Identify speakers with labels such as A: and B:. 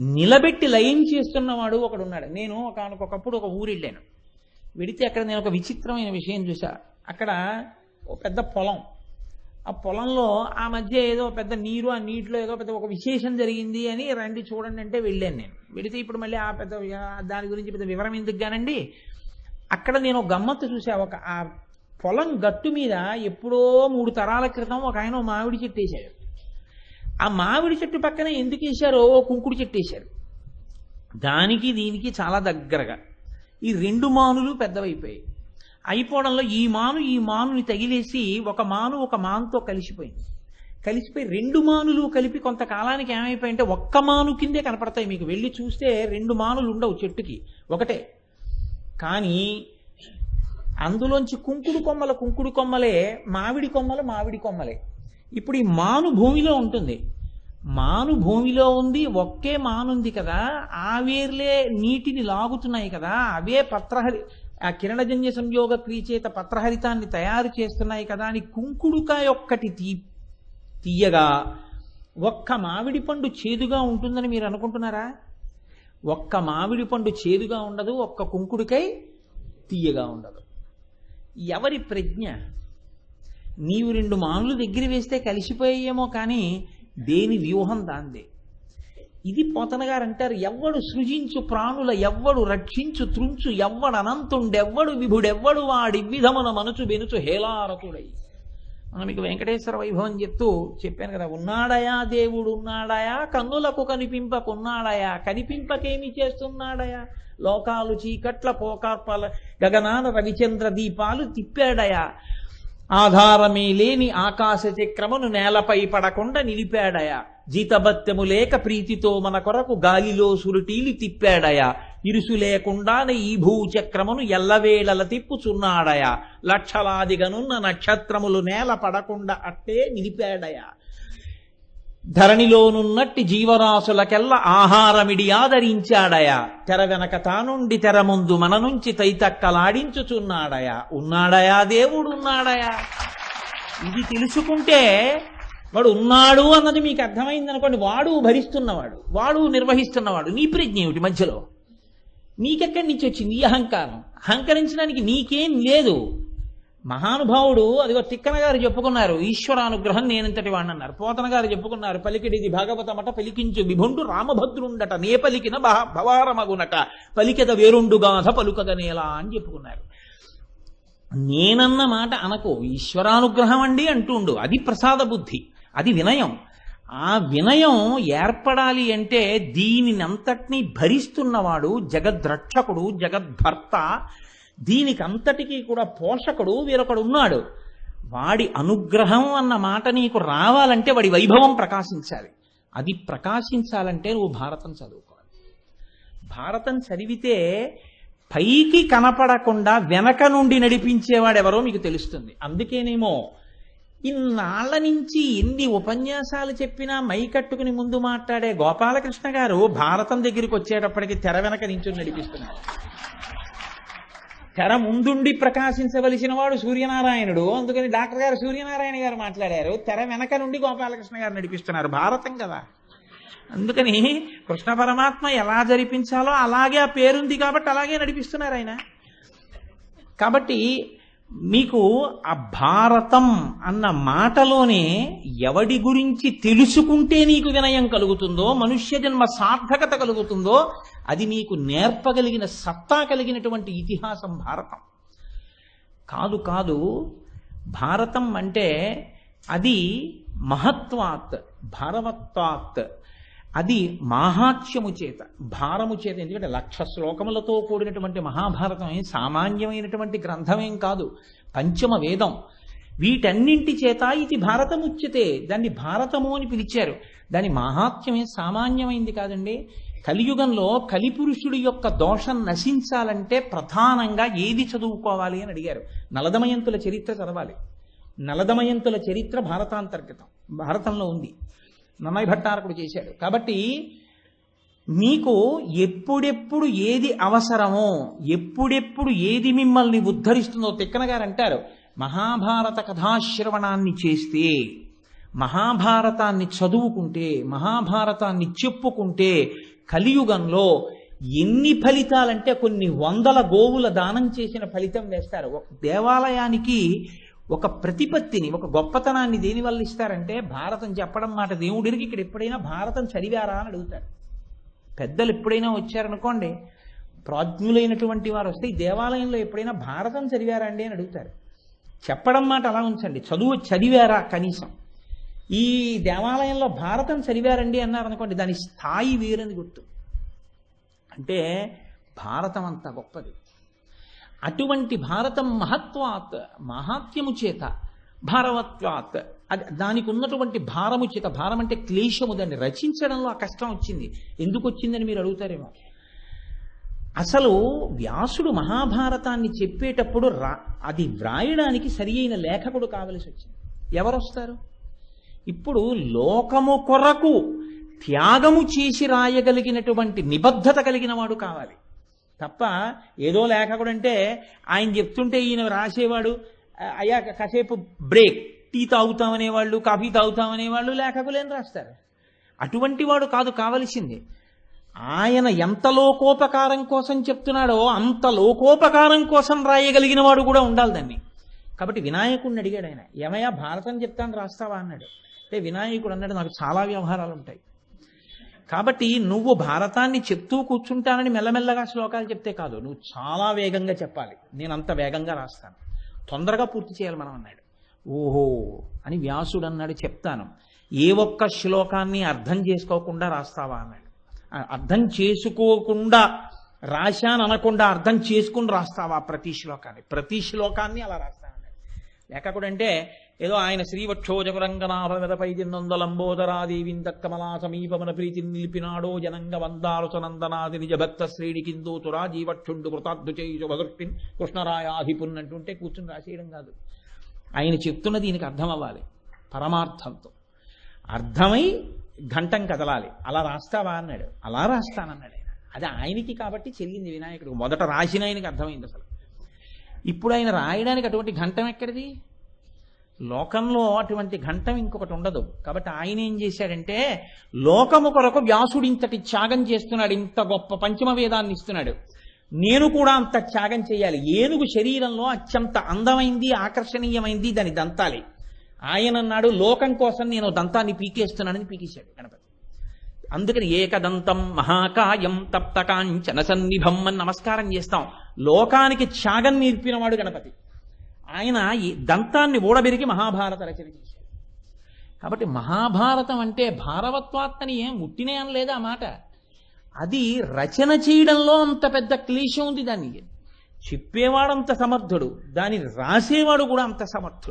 A: నిలబెట్టి లయం చేస్తున్నవాడు ఒకడు ఉన్నాడు నేను ఒకనకొకప్పుడు ఒక ఊరు వెళ్ళాను వెడితే అక్కడ నేను ఒక విచిత్రమైన విషయం చూసా అక్కడ ఒక పెద్ద పొలం. ఆ పొలంలో ఆ మధ్య ఏదో పెద్ద నీరు ఆ నీటిలో ఏదో పెద్ద ఒక విశేషం జరిగింది అని రండి చూడండి అంటే వెళ్ళాను నేను. వెడితే ఇప్పుడు మళ్ళీ ఆ పెద్ద దాని గురించి పెద్ద వివరం ఎందుకు గానండి అక్కడ నేను ఒక గమ్మత్తు చూసా ఒక ఆ పొలం గట్టు మీద ఎప్పుడో మూడు తరాల క్రితం ఒక ఆయన మామిడి చెట్టు వేశాడు. ఆ మామిడి చెట్టు పక్కన ఎందుకు వేశారో ఓ కుంకుడు చెట్టు వేశారు. దానికి దీనికి చాలా దగ్గరగా ఈ రెండు మానులు పెద్దవైపోయాయి. అయిపోవడంలో ఈ మాను ఈ మానుని తగిలేసి ఒక మాను ఒక మానుతో కలిసిపోయింది. కలిసిపోయి రెండు మానులు కలిపి కొంతకాలానికి ఏమైపోయింటే ఒక్క మాను కిందే కనపడతాయి మీకు. వెళ్ళి చూస్తే రెండు మానులు ఉండవు చెట్టుకి. ఒకటే. కానీ అందులోంచి కుంకుడు కొమ్మల కుంకుడు కొమ్మలే మామిడి కొమ్మలు మామిడి కొమ్మలే. ఇప్పుడు ఈ మాను భూమిలో ఉంటుంది. మాను భూమిలో ఉంది ఒకే మానుంది కదా. ఆవేర్లే నీటిని లాగుతున్నాయి కదా. అవే పత్రహరి ఆ కిరణజన్య సంయోగ క్రియచేత పత్రహరితాన్ని తయారు చేస్తున్నాయి కదా అని కుంకుడుకాయ ఒక్కటి తీ తీయగా ఒక్క మామిడి పండు చేదుగా ఉంటుందని మీరు అనుకుంటున్నారా? ఒక్క మామిడి పండు చేదుగా ఉండదు ఒక్క కుంకుడుకై తీయగా ఉండదు. ఎవరి ప్రజ్ఞ? నీవు రెండు మానులు దగ్గర వేస్తే కలిసిపోయేమో కానీ దేని వ్యూహం దాందే. ఇది పోతన గారు అంటారు ఎవ్వడు సృజించు ప్రాణుల ఎవ్వడు రక్షించు త్రుంచు ఎవ్వడు అనంతుండెవ్వడు విభుడెవ్వడు వాడి విధమున మనసు బెనుచు హేలారతుడై మనం మీకు వెంకటేశ్వర వైభవం చెప్తూ చెప్పాను కదా ఉన్నాడయా దేవుడు ఉన్నాడయా? కన్నులకు కనిపింపకున్నాడయా? కనిపింపకేమి చేస్తున్నాడయా? లోకాలు చీకట్ల పోకార్పల గగనాన రవిచంద్ర దీపాలు తిప్పాడయా? ఆధారమే లేని ఆకాశ చక్రమును నేలపై పడకుండా నిలిపాడయా. జీతభత్యము లేక ప్రీతితో మన కొరకు గాలిలో సురుటీలు తిప్పాడయా. ఇరుసు లేకుండానే ఈ భూచక్రమును ఎల్లవేళల తిప్పుచున్నాడయా. లక్షలాదిగనున్న నక్షత్రములు నేల పడకుండా అట్టే నిలిపాడయా. ధరణిలోనున్నట్టి జీవరాశులకెల్ల ఆహారమిడి ఆదరించాడయా. తెర వెనక తానుండి తెర ముందు మన నుంచి తైతక్కలాడించుచున్నాడయా. ఉన్నాడయా దేవుడున్నాడయా. ఇది తెలుసుకుంటే వాడు ఉన్నాడు అన్నది మీకు అర్థమైంది అనుకోండి వాడు భరిస్తున్నవాడు వాడు నిర్వహిస్తున్నవాడు. నీ ప్రజ్ఞ ఏమిటి మధ్యలో? నీకెక్కడి నుంచి వచ్చింది ఈ అహంకారం? అహంకరించడానికి నీకేం లేదు. మహానుభావుడు అదిగో తిక్కన గారు చెప్పుకున్నారు ఈశ్వరానుగ్రహం నేనంతటి వాడిని అన్నారు పోతన గారు చెప్పుకున్నారు పలికిడిది భాగవతమట పలికించు విభుండు రామభద్రుండట నే పలికిన భ- భవారమగునట పలికెద వేరుండుగాథ పలుకగనేలా అని చెప్పుకున్నారు. నేనన్న మాట అనకు ఈశ్వరానుగ్రహం అండి అంటుండు అది ప్రసాద బుద్ధి అది వినయం. ఆ వినయం ఏర్పడాలి అంటే దీనినంతటినీ భరిస్తున్నవాడు జగద్రక్షకుడు జగద్భర్త దీనికి అంతటికీ కూడా పోషకుడు వేరొకడు ఉన్నాడు. వాడి అనుగ్రహం అన్న మాట నీకు రావాలంటే వాడి వైభవం ప్రకాశించాలి. అది ప్రకాశించాలంటే నువ్వు భారతం చదువుకోవాలి. భారతం చదివితే పైకి కనపడకుండా వెనక నుండి నడిపించేవాడెవరో మీకు తెలుస్తుంది. అందుకేనేమో ఇన్నాళ్ళ నుంచి ఎన్ని ఉపన్యాసాలు చెప్పినా మై కట్టుకుని ముందు మాట్లాడే గోపాలకృష్ణ గారు భారతం దగ్గరికి వచ్చేటప్పటికి తెర వెనక నుంచి నడిపిస్తున్నారు. తెర ముందుండి ప్రకాశించవలసిన వాడు సూర్యనారాయణుడు. అందుకని డాక్టర్ గారు సూర్యనారాయణ గారు మాట్లాడారు. తెర వెనక నుండి గోపాలకృష్ణ గారు నడిపిస్తున్నారు. భారతం కదా. అందుకని కృష్ణ పరమాత్మ ఎలా జరిపించాలో అలాగే ఆ పేరుంది కాబట్టి అలాగే నడిపిస్తున్నారు ఆయన. కాబట్టి మీకు ఆ భారతం అన్న మాటలోనే ఎవడి గురించి తెలుసుకుంటే నీకు వినయం కలుగుతుందో మనుష్య జన్మ సార్థకత కలుగుతుందో అది నీకు నేర్పగలిగిన సత్తా కలిగినటువంటి ఇతిహాసం భారతం. కాదు కాదు భారతం అంటే అది మహత్వాత్ భారవత్వాత్. అది మాహాత్యము చేత భారము చేత. ఎందుకంటే లక్ష శ్లోకములతో కూడినటువంటి మహాభారతం సామాన్యమైనటువంటి గ్రంథమేం కాదు పంచమ వేదం. వీటన్నింటి చేత ఇది భారతముచ్యతే దాన్ని భారతము అని పిలిచారు. దాని మాహాత్మ్యమే సామాన్యమైంది కాదండి. కలియుగంలో కలిపురుషుడి యొక్క దోషం నశించాలంటే ప్రధానంగా ఏది చదువుకోవాలి అని అడిగారు. నలదమయంతుల చరిత్ర చదవాలి. నలదమయంతుల చరిత్ర భారతాంతర్గతం భారతంలో ఉంది. నన్నయ్య భట్టారకుడు చేశాడు. కాబట్టి మీకు ఎప్పుడెప్పుడు ఏది అవసరమో ఎప్పుడెప్పుడు ఏది మిమ్మల్ని ఉద్ధరిస్తుందో తిక్కన గారు అంటారు మహాభారత కథాశ్రవణాన్ని చేస్తే మహాభారతాన్ని చదువుకుంటే మహాభారతాన్ని చెప్పుకుంటే కలియుగంలో ఎన్ని ఫలితాలంటే కొన్ని వందల గోవుల దానం చేసిన ఫలితం వేస్తారు. ఒక దేవాలయానికి ఒక ప్రతిపత్తిని ఒక గొప్పతనాన్ని దేని వల్ల ఇస్తారంటే భారతం చెప్పడం మాట. దేవుడికి ఇక్కడ ఎప్పుడైనా భారతం చదివారా అని అడుగుతారు. పెద్దలు ఎప్పుడైనా వచ్చారనుకోండి ప్రాజ్ఞులైనటువంటి వారు వస్తే ఈ దేవాలయంలో ఎప్పుడైనా భారతం చదివారా అండి అని అడుగుతారు. చెప్పడం మాట అలా ఉంచండి. చదువు చదివారా కనీసం? ఈ దేవాలయంలో భారతం చదివారండి అన్నారనుకోండి దాని స్థాయి వేరని గుర్తు. అంటే భారతం అంత గొప్పది. అటువంటి భారతం మహత్వాత్ మహాత్యము చేత భారవత్వాత్ అది దానికి ఉన్నటువంటి భారము చేత భారం అంటే క్లేశము దాన్ని రచించడంలో ఆ కష్టం వచ్చింది. ఎందుకు వచ్చిందని మీరు అడుగుతారేమో. అసలు వ్యాసుడు మహాభారతాన్ని చెప్పేటప్పుడు రా అది వ్రాయడానికి సరి అయిన లేఖకుడు కావలసి వచ్చింది. ఎవరు వస్తారు ఇప్పుడు లోకము కొరకు త్యాగము చేసి రాయగలిగినటువంటి నిబద్ధత కలిగిన వాడు కావాలి. తప్ప ఏదో లేఖకుడు అంటే ఆయన చెప్తుంటే ఈయన రాసేవాడు అయ్యా కాసేపు బ్రేక్ టీ తాగుతామనేవాళ్ళు కాఫీ తాగుతామనేవాళ్ళు లేఖకులేని రాస్తారు? అటువంటి వాడు కాదు కావలసింది. ఆయన ఎంత లోకోపకారం కోసం చెప్తున్నాడో అంత లోకోపకారం కోసం రాయగలిగిన వాడు కూడా ఉండాలి దాన్ని. కాబట్టి వినాయకుడిని అడిగాడు ఆయన ఏమయ్యా భారతం చెప్తాను రాస్తావా అన్నాడు. అంటే వినాయకుడు అన్నాడు నాకు చాలా వ్యవహారాలు ఉంటాయి. కాబట్టి నువ్వు భారతాన్ని చెప్తూ కూర్చుంటానని మెల్లమెల్లగా శ్లోకాలు చెప్తే కాదు. నువ్వు చాలా వేగంగా చెప్పాలి. నేను అంత వేగంగా రాస్తాను. తొందరగా పూర్తి చేయాలి మనం అన్నాడు. ఓహో అని వ్యాసుడు అన్నాడు చెప్తాను. ఏ ఒక్క శ్లోకాన్ని అర్థం చేసుకోకుండా రాస్తావా అన్నాడు. అర్థం చేసుకోకుండా రాశాను అనకుండా అర్థం చేసుకుని రాస్తావా ప్రతి శ్లోకాన్ని? ప్రతి శ్లోకాన్ని అలా రాస్తాను లేకపోతే ఏదో ఆయన శ్రీవక్షోజపురంగనాభపై లంబోదరాదేవిందక్కమలా సమీపమున ప్రీతి నిలిపినాడో జనంగ వందాలుసనందనాది నిజ భక్త శ్రేణి కిందూతురా జీవక్షుండు కృతార్థు చేయుచు భగృష్టిన్ కృష్ణరాయాధిపున్ అంటుంటే కూర్చుని రాసేయడం కాదు. ఆయన చెప్తున్నది దీనికి అర్థం అవ్వాలి పరమార్థంతో. అర్థమై ఘంటం కదలాలి. అలా రాస్తావా అన్నాడు. అలా రాస్తానన్నాడు ఆయన. అది ఆయనకి కాబట్టి చెల్లింది వినాయకుడు మొదట రాసిన ఆయనకి అర్థమైంది అసలు. ఇప్పుడు ఆయన రాయడానికి అటువంటి ఘంటం ఎక్కడిది? లోకంలో అటువంటి ఘంటం ఇంకొకటి ఉండదు. కాబట్టి ఆయన ఏం చేశాడంటే లోకము కొరకు వ్యాసుడు ఇంతటి త్యాగం చేస్తున్నాడు ఇంత గొప్ప పంచమ వేదాన్ని ఇస్తున్నాడు. నేను కూడా అంత త్యాగం చేయాలి. ఏనుగు శరీరంలో అత్యంత అందమైంది ఆకర్షణీయమైంది దాని దంతాలి. ఆయన అన్నాడు లోకం కోసం నేను దంతాన్ని పీకేస్తున్నానని పీకేశాడు గణపతి. అందుకని ఏకదంతం మహాకాయం తప్తకాంచన సన్నిభం అని నమస్కారం చేస్తాం. లోకానికి త్యాగం నేర్పినవాడు గణపతి. ఆయన ఈ దంతాన్ని ఊడబెరిగి మహాభారత రచన చేశారు కాబట్టి మహాభారతం అంటే భారవత్వాత్మని ఏం ముట్టినే అనలేదు ఆ మాట? అది రచన చేయడంలో అంత పెద్ద క్లీశం ఉంది దాన్ని చెప్పేవాడు అంత సమర్థుడు దాన్ని రాసేవాడు కూడా అంత సమర్థుడు.